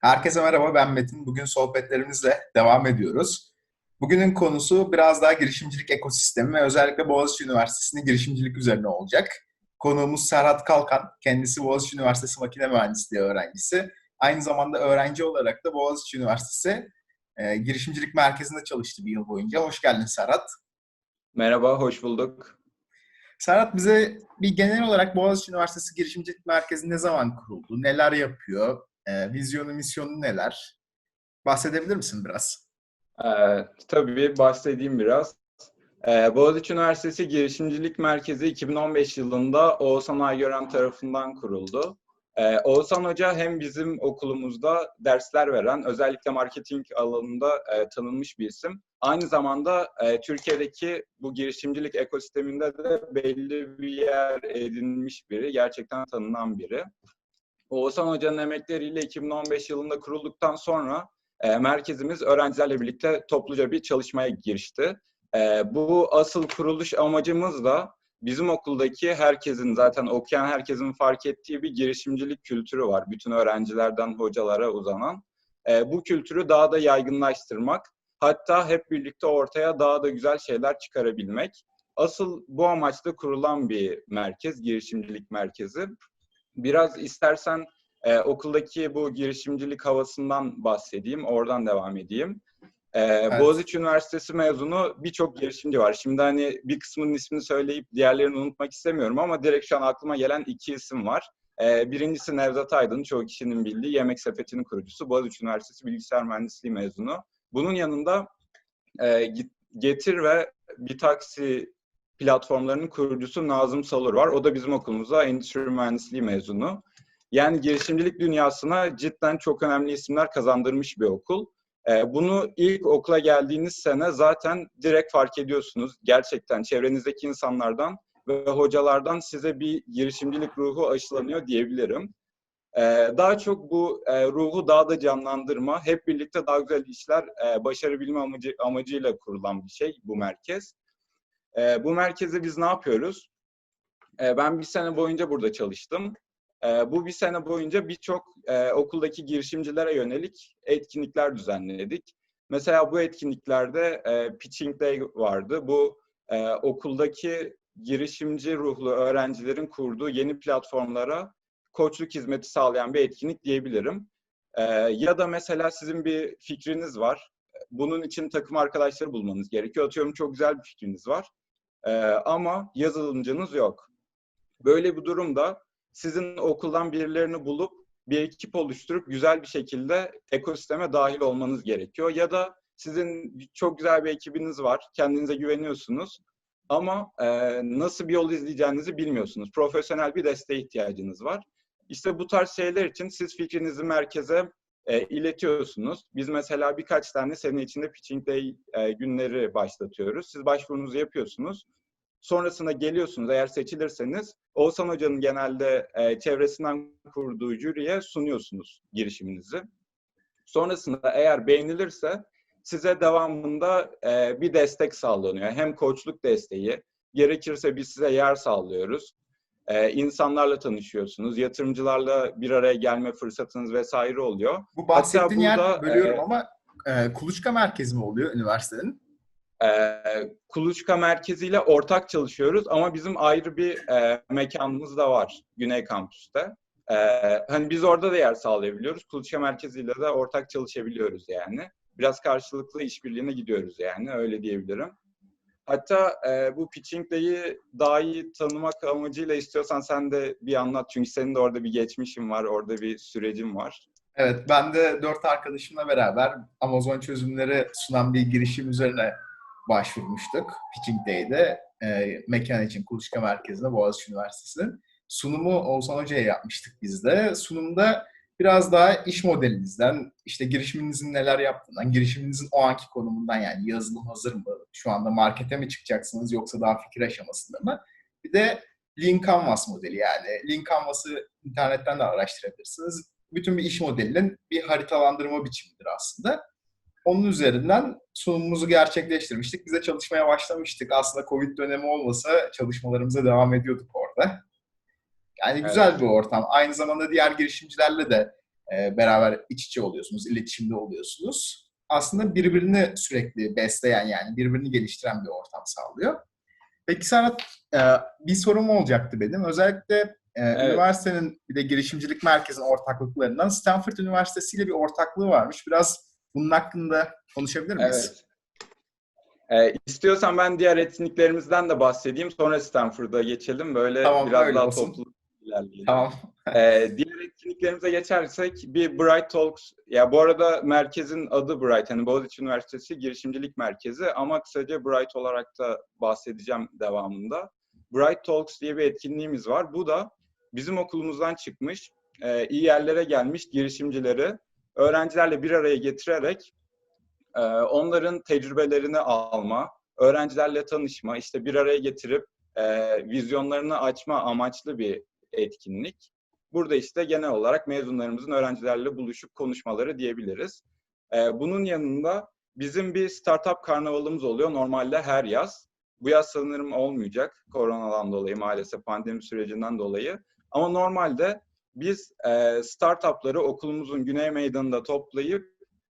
Herkese merhaba, ben Metin. Bugün sohbetlerimizle devam ediyoruz. Bugünün konusu biraz daha girişimcilik ekosistemi ve özellikle Boğaziçi Üniversitesi'nin girişimcilik üzerine olacak. Konuğumuz Serhat Kalkan, kendisi Boğaziçi Üniversitesi Makine Mühendisliği öğrencisi. Aynı zamanda öğrenci olarak da Boğaziçi Üniversitesi e, Girişimcilik Merkezi'nde çalıştı bir yıl boyunca. Hoş geldin Serhat. Merhaba, hoş bulduk. Serhat bize bir genel olarak Boğaziçi Üniversitesi Girişimcilik Merkezi ne zaman kuruldu, neler yapıyor, e, vizyonu, misyonu neler? Bahsedebilir misin biraz? Ee, tabii bahsedeyim biraz. Ee, Boğaziçi Üniversitesi Girişimcilik Merkezi 2015 yılında Oğuzhan Aygören tarafından kuruldu. Ee, Oğuzhan Hoca hem bizim okulumuzda dersler veren, özellikle marketing alanında e, tanınmış bir isim. Aynı zamanda e, Türkiye'deki bu girişimcilik ekosisteminde de belli bir yer edinmiş biri, gerçekten tanınan biri. Oğuzhan Hoca'nın emekleriyle 2015 yılında kurulduktan sonra e, merkezimiz öğrencilerle birlikte topluca bir çalışmaya girişti. E, bu asıl kuruluş amacımız da bizim okuldaki herkesin zaten okuyan herkesin fark ettiği bir girişimcilik kültürü var. Bütün öğrencilerden hocalara uzanan. E, bu kültürü daha da yaygınlaştırmak, hatta hep birlikte ortaya daha da güzel şeyler çıkarabilmek. Asıl bu amaçla kurulan bir merkez, girişimcilik merkezi. Biraz istersen e, okuldaki bu girişimcilik havasından bahsedeyim, oradan devam edeyim. E, evet. Boğaziçi Üniversitesi mezunu birçok girişimci var. Şimdi hani bir kısmının ismini söyleyip diğerlerini unutmak istemiyorum ama direkt şu an aklıma gelen iki isim var. E, birincisi Nevzat Aydın, çoğu kişinin bildiği Yemek Sepeti'nin kurucusu. Boğaziçi Üniversitesi Bilgisayar Mühendisliği mezunu. Bunun yanında e, Getir ve Bir Taksi platformlarının kurucusu Nazım Salur var. O da bizim okulumuzda endüstri mühendisliği mezunu. Yani girişimcilik dünyasına cidden çok önemli isimler kazandırmış bir okul. Ee, bunu ilk okula geldiğiniz sene zaten direkt fark ediyorsunuz. Gerçekten çevrenizdeki insanlardan ve hocalardan size bir girişimcilik ruhu aşılanıyor diyebilirim. Ee, daha çok bu e, ruhu daha da canlandırma, hep birlikte daha güzel işler e, başarabilme amacı, amacıyla kurulan bir şey bu merkez. E, bu merkezde biz ne yapıyoruz? E, ben bir sene boyunca burada çalıştım. E, bu bir sene boyunca birçok e, okuldaki girişimcilere yönelik etkinlikler düzenledik. Mesela bu etkinliklerde e, Pitching Day vardı. Bu e, okuldaki girişimci ruhlu öğrencilerin kurduğu yeni platformlara koçluk hizmeti sağlayan bir etkinlik diyebilirim. E, ya da mesela sizin bir fikriniz var. Bunun için takım arkadaşları bulmanız gerekiyor. Atıyorum çok güzel bir fikriniz var. Ee, ama yazılımcınız yok. Böyle bir durumda sizin okuldan birilerini bulup bir ekip oluşturup güzel bir şekilde ekosisteme dahil olmanız gerekiyor. Ya da sizin çok güzel bir ekibiniz var, kendinize güveniyorsunuz ama e, nasıl bir yol izleyeceğinizi bilmiyorsunuz. Profesyonel bir desteğe ihtiyacınız var. İşte bu tarz şeyler için siz fikrinizi merkeze e, iletiyorsunuz. Biz mesela birkaç tane sene içinde Pitching Day e, günleri başlatıyoruz. Siz başvurunuzu yapıyorsunuz. Sonrasında geliyorsunuz eğer seçilirseniz Oğuzhan Hoca'nın genelde e, çevresinden kurduğu jüriye sunuyorsunuz girişiminizi. Sonrasında eğer beğenilirse size devamında e, bir destek sağlanıyor. Hem koçluk desteği, gerekirse biz size yer sağlıyoruz e, insanlarla tanışıyorsunuz, yatırımcılarla bir araya gelme fırsatınız vesaire oluyor. Bu bahsettiğin yer bölüyorum e, ama e, Kuluçka merkezi mi oluyor üniversitenin? E, Kuluçka merkeziyle ortak çalışıyoruz ama bizim ayrı bir e, mekanımız da var Güney Kampüs'te. E, hani biz orada da yer sağlayabiliyoruz. Kuluçka merkeziyle de ortak çalışabiliyoruz yani. Biraz karşılıklı işbirliğine gidiyoruz yani öyle diyebilirim. Hatta e, bu pitching day'i daha iyi tanımak amacıyla istiyorsan sen de bir anlat. Çünkü senin de orada bir geçmişin var, orada bir sürecin var. Evet, ben de dört arkadaşımla beraber Amazon çözümleri sunan bir girişim üzerine başvurmuştuk. Pitching Day'de e, mekan için Kuluçka Merkezi'nde Boğaziçi Üniversitesi'nin. Sunumu Oğuzhan Hoca'ya yapmıştık biz de. Sunumda biraz daha iş modelinizden, işte girişiminizin neler yaptığından, girişiminizin o anki konumundan yani yazılım hazır mı, şu anda markete mi çıkacaksınız yoksa daha fikir aşamasında mı? Bir de Lean Canvas modeli yani. Lean Canvas'ı internetten de araştırabilirsiniz. Bütün bir iş modelinin bir haritalandırma biçimidir aslında. Onun üzerinden sunumumuzu gerçekleştirmiştik. Biz de çalışmaya başlamıştık. Aslında Covid dönemi olmasa çalışmalarımıza devam ediyorduk orada. Yani güzel evet. bir ortam. Aynı zamanda diğer girişimcilerle de e, beraber iç içe oluyorsunuz, iletişimde oluyorsunuz. Aslında birbirini sürekli besleyen yani birbirini geliştiren bir ortam sağlıyor. Peki Serhat, e, bir sorum olacaktı benim. Özellikle e, Evet. üniversitenin bir de girişimcilik merkezinin ortaklıklarından Stanford Üniversitesi ile bir ortaklığı varmış. Biraz bunun hakkında konuşabilir miyiz? Evet. Ee, istiyorsan ben diğer etkinliklerimizden de bahsedeyim. Sonra Stanford'a geçelim. Böyle Tamam, biraz daha olsun. toplu ilerleyelim. Tamam. Ee, diğer etkinliklerimize geçersek bir Bright Talks, ya bu arada merkezin adı Bright, hani Boğaziçi Üniversitesi Girişimcilik Merkezi ama kısaca Bright olarak da bahsedeceğim devamında. Bright Talks diye bir etkinliğimiz var. Bu da bizim okulumuzdan çıkmış, e, iyi yerlere gelmiş girişimcileri öğrencilerle bir araya getirerek e, onların tecrübelerini alma, öğrencilerle tanışma, işte bir araya getirip e, vizyonlarını açma amaçlı bir etkinlik. Burada işte genel olarak mezunlarımızın öğrencilerle buluşup konuşmaları diyebiliriz. Ee, bunun yanında bizim bir startup karnavalımız oluyor normalde her yaz. Bu yaz sanırım olmayacak koronadan dolayı maalesef pandemi sürecinden dolayı. Ama normalde biz e, startupları okulumuzun güney meydanında toplayıp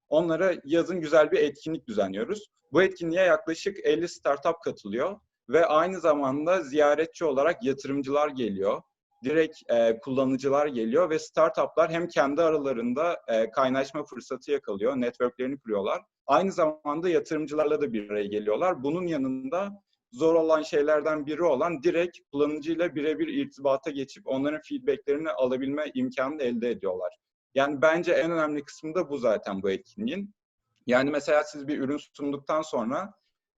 onlara yazın güzel bir etkinlik düzenliyoruz. Bu etkinliğe yaklaşık 50 startup katılıyor ve aynı zamanda ziyaretçi olarak yatırımcılar geliyor direkt e, kullanıcılar geliyor ve startuplar hem kendi aralarında e, kaynaşma fırsatı yakalıyor, networklerini kuruyorlar. Aynı zamanda yatırımcılarla da bir araya geliyorlar. Bunun yanında zor olan şeylerden biri olan direkt kullanıcıyla birebir irtibata geçip onların feedbacklerini alabilme imkanını elde ediyorlar. Yani bence en önemli kısmı da bu zaten bu etkinliğin. Yani mesela siz bir ürün sunduktan sonra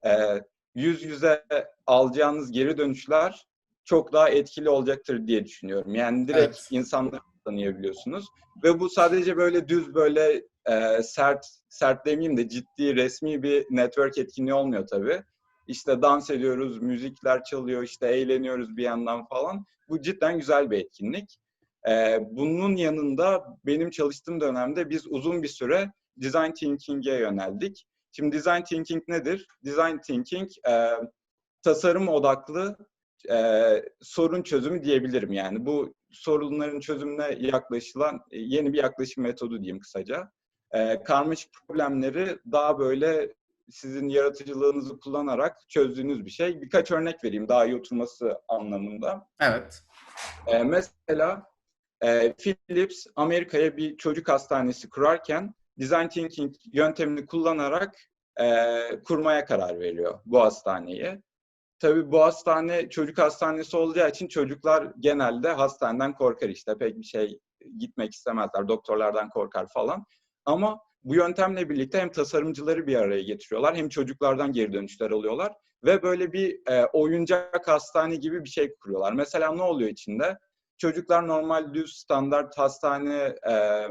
e, yüz yüze alacağınız geri dönüşler çok daha etkili olacaktır diye düşünüyorum. Yani direkt Evet. insanları tanıyabiliyorsunuz. Ve bu sadece böyle düz böyle e, sert, sert demeyeyim de ciddi resmi bir network etkinliği olmuyor tabii. İşte dans ediyoruz, müzikler çalıyor, işte eğleniyoruz bir yandan falan. Bu cidden güzel bir etkinlik. E, bunun yanında benim çalıştığım dönemde biz uzun bir süre design thinking'e yöneldik. Şimdi design thinking nedir? Design thinking e, tasarım odaklı e, sorun çözümü diyebilirim yani. Bu sorunların çözümüne yaklaşılan e, yeni bir yaklaşım metodu diyeyim kısaca. E, karmaşık problemleri daha böyle sizin yaratıcılığınızı kullanarak çözdüğünüz bir şey. Birkaç örnek vereyim daha iyi oturması anlamında. Evet. E, mesela e, Philips Amerika'ya bir çocuk hastanesi kurarken design thinking yöntemini kullanarak e, kurmaya karar veriyor bu hastaneyi. Tabii bu hastane çocuk hastanesi olacağı için çocuklar genelde hastaneden korkar işte pek bir şey gitmek istemezler, doktorlardan korkar falan. Ama bu yöntemle birlikte hem tasarımcıları bir araya getiriyorlar hem çocuklardan geri dönüşler alıyorlar ve böyle bir e, oyuncak hastane gibi bir şey kuruyorlar. Mesela ne oluyor içinde? Çocuklar normal düz standart hastane e,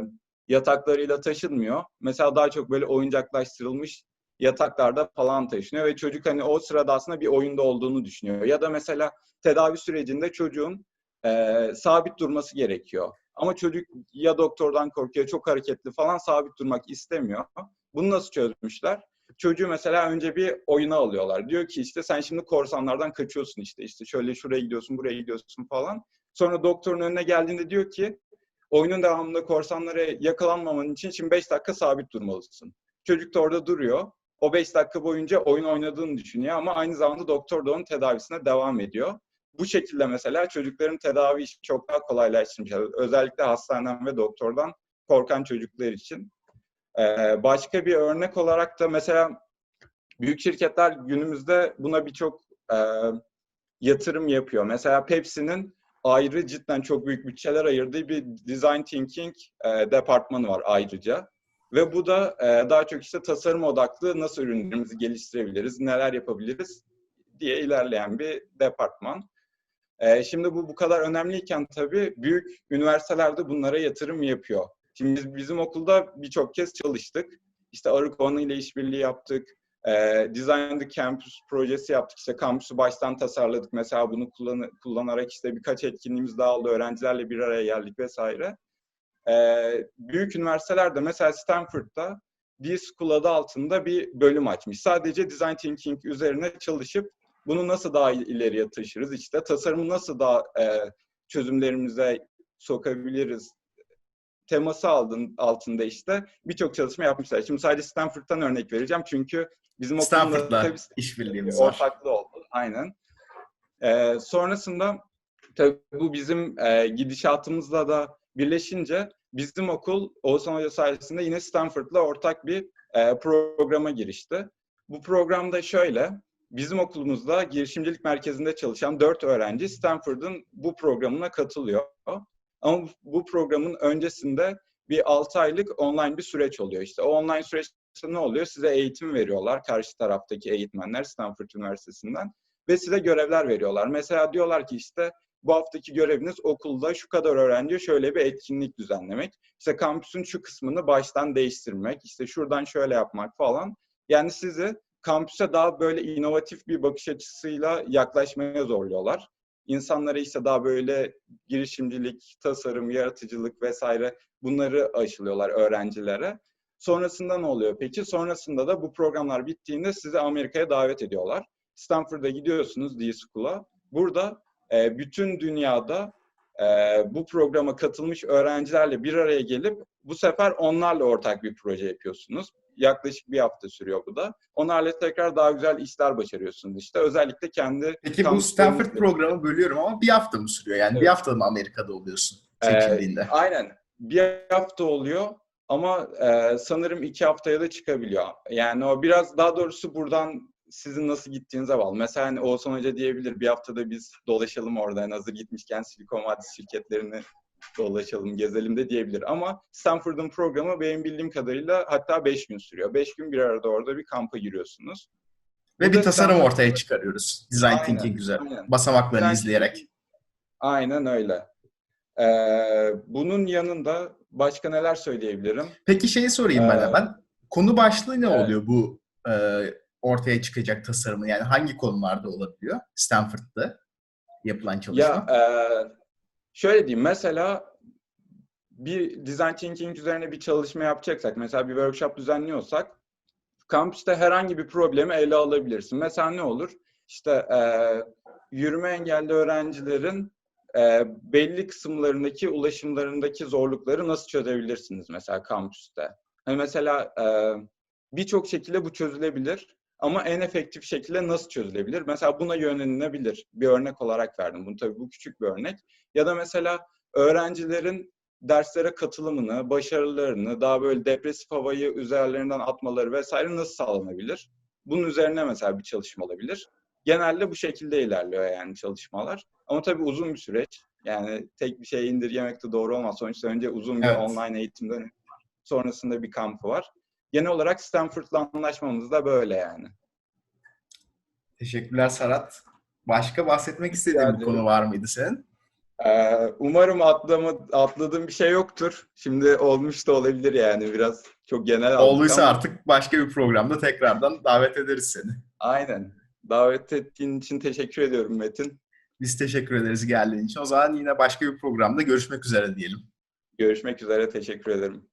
yataklarıyla taşınmıyor. Mesela daha çok böyle oyuncaklaştırılmış yataklarda falan taşınıyor ve çocuk hani o sırada aslında bir oyunda olduğunu düşünüyor. Ya da mesela tedavi sürecinde çocuğun e, sabit durması gerekiyor. Ama çocuk ya doktordan korkuyor, çok hareketli falan sabit durmak istemiyor. Bunu nasıl çözmüşler? Çocuğu mesela önce bir oyuna alıyorlar. Diyor ki işte sen şimdi korsanlardan kaçıyorsun işte. işte şöyle şuraya gidiyorsun, buraya gidiyorsun falan. Sonra doktorun önüne geldiğinde diyor ki oyunun devamında korsanlara yakalanmaman için şimdi 5 dakika sabit durmalısın. Çocuk da orada duruyor. O 5 dakika boyunca oyun oynadığını düşünüyor ama aynı zamanda doktor da onun tedavisine devam ediyor. Bu şekilde mesela çocukların tedavi işi çok daha kolaylaştırmış. Özellikle hastaneden ve doktordan korkan çocuklar için. Ee, başka bir örnek olarak da mesela büyük şirketler günümüzde buna birçok e, yatırım yapıyor. Mesela Pepsi'nin ayrı cidden çok büyük bütçeler ayırdığı bir design thinking e, departmanı var ayrıca. Ve bu da e, daha çok işte tasarım odaklı nasıl ürünlerimizi geliştirebiliriz, neler yapabiliriz diye ilerleyen bir departman. E, şimdi bu bu kadar önemliyken tabii büyük üniversitelerde bunlara yatırım yapıyor. Şimdi biz, bizim okulda birçok kez çalıştık. İşte Arıkovanı ile işbirliği yaptık. E, Design the Campus projesi yaptık. İşte kampüsü baştan tasarladık. Mesela bunu kullan kullanarak işte birkaç etkinliğimiz daha oldu. Öğrencilerle bir araya geldik vesaire. Ee, büyük üniversitelerde mesela Stanford'da D-School adı altında bir bölüm açmış. Sadece design thinking üzerine çalışıp bunu nasıl daha ileriye taşırız? İşte tasarımı nasıl daha e, çözümlerimize sokabiliriz teması aldın, altında işte birçok çalışma yapmışlar. Şimdi sadece Stanford'dan örnek vereceğim çünkü bizim Stanford'la tabii işbirliğimiz var. ortaklığı oldu. Aynen. Ee, sonrasında tabii bu bizim e, gidişatımızla da birleşince bizim okul Oğuzhan Hoca sayesinde yine Stanford'la ortak bir e, programa girişti. Bu programda şöyle, bizim okulumuzda girişimcilik merkezinde çalışan dört öğrenci Stanford'ın bu programına katılıyor. Ama bu programın öncesinde bir 6 aylık online bir süreç oluyor. İşte o online süreçte ne oluyor? Size eğitim veriyorlar karşı taraftaki eğitmenler Stanford Üniversitesi'nden ve size görevler veriyorlar. Mesela diyorlar ki işte bu haftaki göreviniz okulda şu kadar öğrenciye şöyle bir etkinlik düzenlemek. İşte kampüsün şu kısmını baştan değiştirmek, işte şuradan şöyle yapmak falan. Yani sizi kampüse daha böyle inovatif bir bakış açısıyla yaklaşmaya zorluyorlar. İnsanlara işte daha böyle girişimcilik, tasarım, yaratıcılık vesaire bunları aşılıyorlar öğrencilere. Sonrasında ne oluyor peki? Sonrasında da bu programlar bittiğinde sizi Amerika'ya davet ediyorlar. Stanford'a gidiyorsunuz D-School'a. Burada e, bütün dünyada e, bu programa katılmış öğrencilerle bir araya gelip bu sefer onlarla ortak bir proje yapıyorsunuz. Yaklaşık bir hafta sürüyor bu da. Onlarla tekrar daha güzel işler başarıyorsunuz işte. Özellikle kendi... Peki bu Stanford programı bölüyorum ama bir hafta mı sürüyor? Yani bir Evet. hafta mı Amerika'da oluyorsun Ee, çekildiğinde? aynen. Bir hafta oluyor ama e, sanırım iki haftaya da çıkabiliyor. Yani o biraz daha doğrusu buradan sizin nasıl gittiğinize bağlı. Mesela hani Oğuzhan Hoca diyebilir bir haftada biz dolaşalım orada. Yani hazır gitmişken Silikon Vadisi şirketlerini dolaşalım, gezelim de diyebilir. Ama Stanford'un programı benim bildiğim kadarıyla hatta 5 gün sürüyor. 5 gün bir arada orada bir kampa giriyorsunuz. Ve bir tasarım Stanford- ortaya çıkarıyoruz. Design Aynen, thinking üzerine. aynen. Basamaklarını Design izleyerek. Aynen öyle. Ee, bunun yanında başka neler söyleyebilirim? Peki şeyi sorayım ben Ee, hemen. Konu başlığı ne evet. oluyor bu e, ortaya çıkacak tasarımın? Yani hangi konularda olabiliyor Stanford'da yapılan çalışma? Ya e, şöyle diyeyim mesela bir design thinking üzerine bir çalışma yapacaksak mesela bir workshop düzenliyorsak kampüste herhangi bir problemi ele alabilirsin. Mesela ne olur? İşte e, yürüme engelli öğrencilerin e, belli kısımlarındaki ulaşımlarındaki zorlukları nasıl çözebilirsiniz mesela kampüste? Hani mesela e, birçok şekilde bu çözülebilir ama en efektif şekilde nasıl çözülebilir? Mesela buna yönelinebilir. Bir örnek olarak verdim. Bunu tabii bu küçük bir örnek. Ya da mesela öğrencilerin derslere katılımını, başarılarını, daha böyle depresif havayı üzerlerinden atmaları vesaire nasıl sağlanabilir? Bunun üzerine mesela bir çalışma olabilir. Genelde bu şekilde ilerliyor yani çalışmalar. Ama tabii uzun bir süreç. Yani tek bir şeye indirgemek de doğru olmaz. Sonuçta önce uzun bir Evet. online eğitimden sonrasında bir kampı var. Genel olarak Stanford'la anlaşmamız da böyle yani. Teşekkürler Serhat. Başka bahsetmek istediğin bir konu var mıydı senin? Ee, umarım atlama, atladığım bir şey yoktur. Şimdi olmuş da olabilir yani biraz çok genel Olduysa ama- artık başka bir programda tekrardan davet ederiz seni. Aynen. Davet ettiğin için teşekkür ediyorum Metin. Biz teşekkür ederiz geldiğin için. O zaman yine başka bir programda görüşmek üzere diyelim. Görüşmek üzere, teşekkür ederim.